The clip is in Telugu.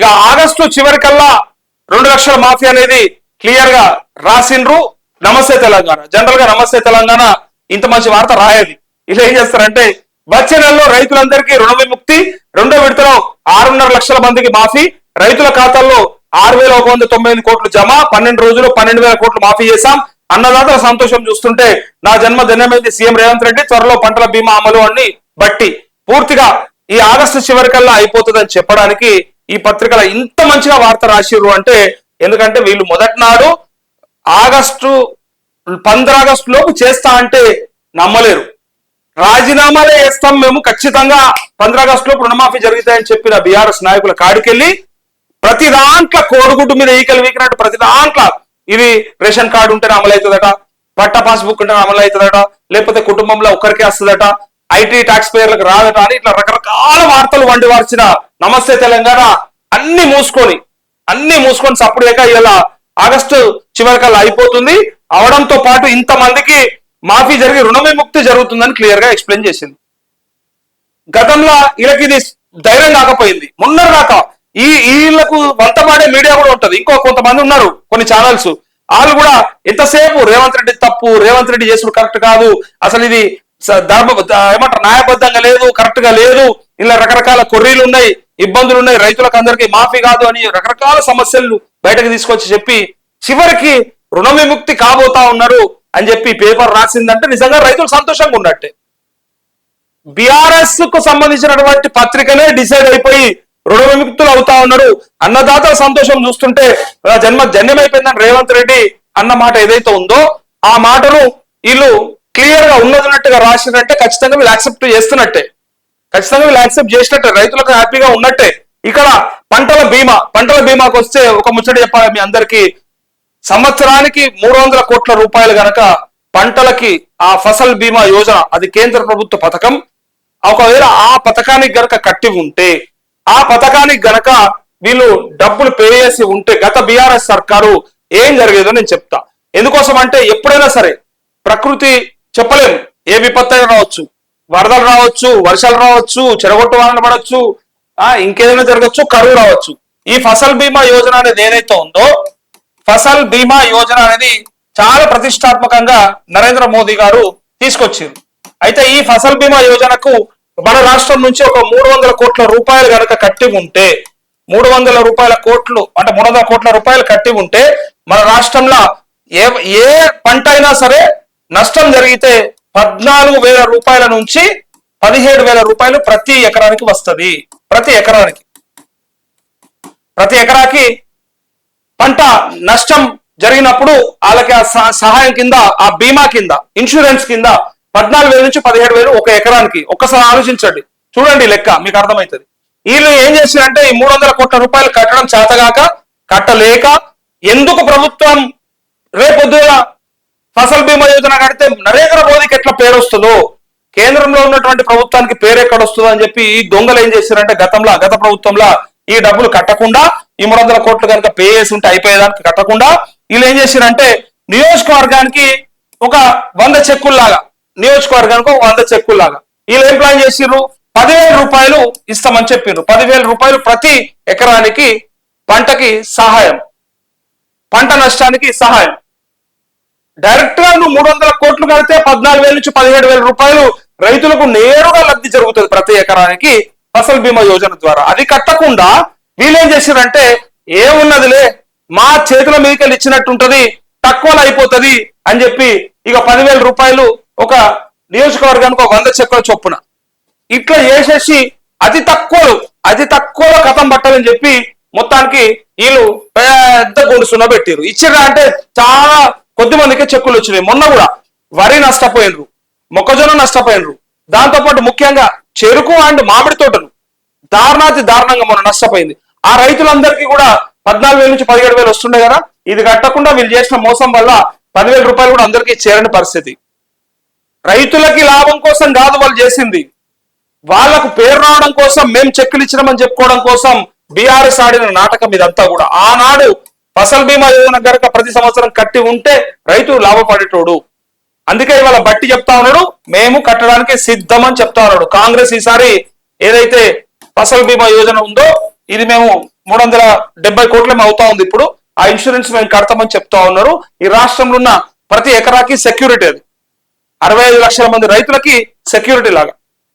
ఇక ఆగస్టు చివరికల్లా రెండు లక్షల మాఫీ అనేది క్లియర్గా రాసిండ్రు. నమస్తే తెలంగాణ. జనరల్గా నమస్తే తెలంగాణ. ఇంత మంచి వార్త రాయది. ఇలా ఏం చేస్తారంటే వచ్చే నెలలో రైతులందరికీ రుణ విముక్తి రెండో విడతలో ఆరున్నర లక్షల మందికి మాఫీ రైతుల ఖాతాల్లో ఆరు వేల ఒక వంద తొంభై ఎనిమిది కోట్లు జమ పన్నెండు రోజులు పన్నెండు వేల కోట్లు మాఫీ చేశాం. అన్నదాతల సంతోషం చూస్తుంటే నా జన్మ ధన్యమైంది సీఎం రేవంత్ రెడ్డి త్వరలో పంటల బీమా అమలు అని బట్టి. పూర్తిగా ఈ ఆగస్టు చివరికల్లా అయిపోతుందని చెప్పడానికి ఈ పత్రికలో ఇంత మంచిగా వార్త రాసిర్రు అంటే ఎందుకంటే వీళ్ళు మొదటి నాడు ఆగస్టు పంద్ర ఆగస్టు లోపు చేస్తా అంటే నమ్మలేరు. రాజీనామాలే వేస్తాం మేము ఖచ్చితంగా పంద్ర ఆగస్టు లోపు రుణమాఫీ జరుగుతాయని చెప్పిన బీఆర్ఎస్ నాయకుల కాడికెళ్ళి ప్రతి దాంట్లో కోడిగుడ్డు మీద ఈకలు వీకినట్టు ప్రతి దాంట్లో ఇది రేషన్ కార్డు ఉంటేనే అమలు అవుతుందట పట్ట పాస్బుక్ ఉంటేనే అమలు అవుతుందట లేకపోతే కుటుంబంలో ఒక్కరికే వస్తుందట ఐటీ టాక్స్ పేర్లకు రాదట అని ఇట్లా రకరకాల వార్తలు వండి వార్చిన నమస్తే తెలంగాణ అన్ని మూసుకొని అన్ని మూసుకొని సప్పుడేక ఇలా ఆగస్టు చివరికల్లా అయిపోతుంది. అవడంతో పాటు ఇంతమందికి మాఫీ జరిగి రుణమే ముక్తి జరుగుతుందని క్లియర్గా ఎక్స్ప్లెయిన్ చేసింది. గతంలో వీళ్ళకి ఇది ధైర్యం కాకపోయింది. మొన్న దాకా ఈ వీళ్ళకు వంతపాడే మీడియా కూడా ఉంటది. ఇంకో కొంతమంది ఉన్నారు కొన్ని ఛానల్స్ వాళ్ళు కూడా ఎంతసేపు రేవంత్ రెడ్డి తప్పు రేవంత్ రెడ్డి చేసుడు కరెక్ట్ కాదు. అసలు ఇది ధర్మ ఏమంటారు? న్యాయబద్ధంగా లేదు కరెక్ట్గా లేదు. ఇలా రకరకాల కొర్రీలు ఉన్నాయి ఇబ్బందులు ఉన్నాయి. రైతులకు అందరికీ మాఫీ కాదు అని రకరకాల సమస్యలు బయటకు తీసుకొచ్చి చెప్పి చివరికి రుణ విముక్తి కాబోతా ఉన్నారు అని చెప్పి పేపర్ రాసిందంటే నిజంగా రైతులు సంతోషంగా ఉన్నట్టే. బిఆర్ఎస్కు సంబంధించినటువంటి పత్రికనే డిసైడ్ అయిపోయి రుణ విముక్తులు అవుతా ఉన్నారు. అన్నదాతల సంతోషం చూస్తుంటే జన్మ జన్యమైపోయిందని రేవంత్ రెడ్డి అన్న మాట ఏదైతే ఉందో ఆ మాటను వీళ్ళు క్లియర్గా ఉన్నదిన్నట్టుగా రాసినట్టే ఖచ్చితంగా వీళ్ళు యాక్సెప్ట్ చేస్తున్నట్టే. ఖచ్చితంగా వీళ్ళు యాక్సెప్ట్ చేసినట్టే. రైతులకు హ్యాపీగా ఉన్నట్టే. ఇక్కడ పంటల బీమా పంటల బీమాకు వస్తే ఒక ముచ్చట చెప్పాలి మీ అందరికీ. సంవత్సరానికి మూడు వందల కోట్ల రూపాయలు గనక పంటలకి ఆ ఫసల్ బీమా యోజన అది కేంద్ర ప్రభుత్వ పథకం. ఒకవేళ ఆ పథకానికి గనక కట్టి ఉంటే ఆ పథకానికి గనక వీళ్ళు డబ్బులు పే చేసి ఉంటే గత బీఆర్ఎస్ సర్కారు ఏం జరిగేదో నేను చెప్తా. ఎందుకోసం అంటే ఎప్పుడైనా సరే ప్రకృతి చెప్పలేము ఏ విపత్తు అయినా రావచ్చు. వరదలు రావచ్చు వర్షాలు రావచ్చు చెరగొట్టు వానలు పడవచ్చు ఆ ఇంకేదైనా జరగచ్చు కరువు రావచ్చు. ఈ ఫసల్ బీమా యోజన అనేది ఏదైతే ఉందో ఫసల్ బీమా యోజన అనేది చాలా ప్రతిష్టాత్మకంగా నరేంద్ర మోదీ గారు తీసుకొచ్చారు. అయితే ఈ ఫసల్ బీమా యోజనకు మన రాష్ట్రం నుంచి ఒక మూడు వందల కోట్ల రూపాయలు కనుక కట్టి ఉంటే మూడు వందల రూపాయల కోట్లు అంటే మూడు వందల కోట్ల రూపాయలు కట్టి ఉంటే మన రాష్ట్రంలో ఏ ఏ పంట అయినా సరే నష్టం జరిగితే పద్నాలుగు వేల రూపాయల నుంచి పదిహేడు వేల రూపాయలు ప్రతి ఎకరానికి వస్తది. ప్రతి ఎకరానికి. ప్రతి ఎకరాకి పంట నష్టం జరిగినప్పుడు వాళ్ళకి ఆ సహ- సహాయం కింద ఆ బీమా కింద ఇన్సూరెన్స్ కింద పద్నాలుగు వేల నుంచి పదిహేడు వేలు ఒక ఎకరానికి. ఒక్కసారి ఆలోచించండి. చూడండి లెక్క మీకు అర్థమవుతుంది. వీళ్ళు ఏం చేశారంటే ఈ మూడు వందల కోట్ల రూపాయలు కట్టడం చేతగాక కట్టలేక ఎందుకు ప్రభుత్వం రేపొద్దున ఫసల్ బీమా యోజన కడితే నరేంద్ర మోదీకి ఎట్లా పేరు వస్తుందో? కేంద్రంలో ఉన్నటువంటి ప్రభుత్వానికి పేరు ఎక్కడ వస్తుందో అని చెప్పి ఈ దొంగలు ఏం చేశారంటే గతంలో గత ప్రభుత్వంలో ఈ డబ్బులు కట్టకుండా ఈ మూడు వందల కోట్లు కనుక పే చేసి ఉంటే అయిపోయేదానికి కట్టకుండా వీళ్ళు ఏం చేశారంటే నియోజకవర్గానికి ఒక వంద చెక్కుల్లాగా నియోజకవర్గానికి ఒక వంద చెక్కుల్లాగా వీళ్ళు ఏం ప్లాన్ చేసిర్రు పదివేల రూపాయలు ఇస్తామని చెప్పిండ్రు పదివేల రూపాయలు ప్రతి ఎకరానికి పంటకి సహాయం. పంట నష్టానికి సహాయం. డైరెక్ట్గా నువ్వు మూడు వందల కోట్లు కడితే పద్నాలుగు వేల నుంచి పదిహేడు వేల రూపాయలు రైతులకు నేరుగా లబ్ధి జరుగుతుంది ప్రతి ఎకరానికి ఫసల్ బీమా యోజన ద్వారా. అది కట్టకుండా వీళ్ళేం చేశారంటే ఏమున్నదిలే మా చేతుల మీదకెళ్ళి ఇచ్చినట్టుంటది తక్కువలో అయిపోతుంది అని చెప్పి ఇక పదివేల రూపాయలు ఒక నియోజకవర్గానికి ఒక వంద చెక్కల చొప్పున. ఇట్లా చేసేసి అతి తక్కువలు అతి తక్కువలో కథం పట్టాలని చెప్పి మొత్తానికి వీళ్ళు పెద్ద గుండు సున్న పెట్టారు ఇచ్చిర్రా అంటే చాలా కొద్దిమందికి చెక్కులు వచ్చినాయి. మొన్న కూడా వరి నష్టపోయినరు మొక్కజొన్న నష్టపోయినరు. దాంతో పాటు ముఖ్యంగా చెరుకు అండ్ మామిడి తోటలు దారుణాతి దారుణంగా మొన్న నష్టపోయింది. ఆ రైతులందరికీ కూడా పద్నాలుగు వేల నుంచి పదిహేడు వేలు వస్తుండే కదా ఇది కట్టకుండా వీళ్ళు చేసిన మోసం వల్ల పదివేల రూపాయలు కూడా అందరికీ చేరని పరిస్థితి. రైతులకి లాభం కోసం కాదు వాళ్ళు చేసింది. వాళ్ళకు పేరు రావడం కోసం మేము చెక్కులు ఇచ్చినామని చెప్పుకోవడం కోసం బీఆర్ఎస్ ఆడిన నాటకం ఇదంతా కూడా. ఆనాడు ఫసల్ బీమా యోజన గనక ప్రతి సంవత్సరం కట్టి ఉంటే రైతు లాభపడేటోడు. అందుకే ఇవాళ బట్టి చెప్తా ఉన్నాడు మేము కట్టడానికి సిద్ధం అని చెప్తా ఉన్నాడు. కాంగ్రెస్ ఈసారి ఏదైతే ఫసల్ బీమా యోజన ఉందో ఇది మేము మూడు వందల డెబ్బై కోట్లేమో అవుతా ఉంది ఇప్పుడు ఆ ఇన్సూరెన్స్ మేము కడతామని చెప్తా ఉన్నారు. ఈ రాష్ట్రంలో ఉన్న ప్రతి ఎకరాకి సెక్యూరిటీ అది. అరవై ఐదు లక్షల మంది రైతులకి సెక్యూరిటీ లాగా.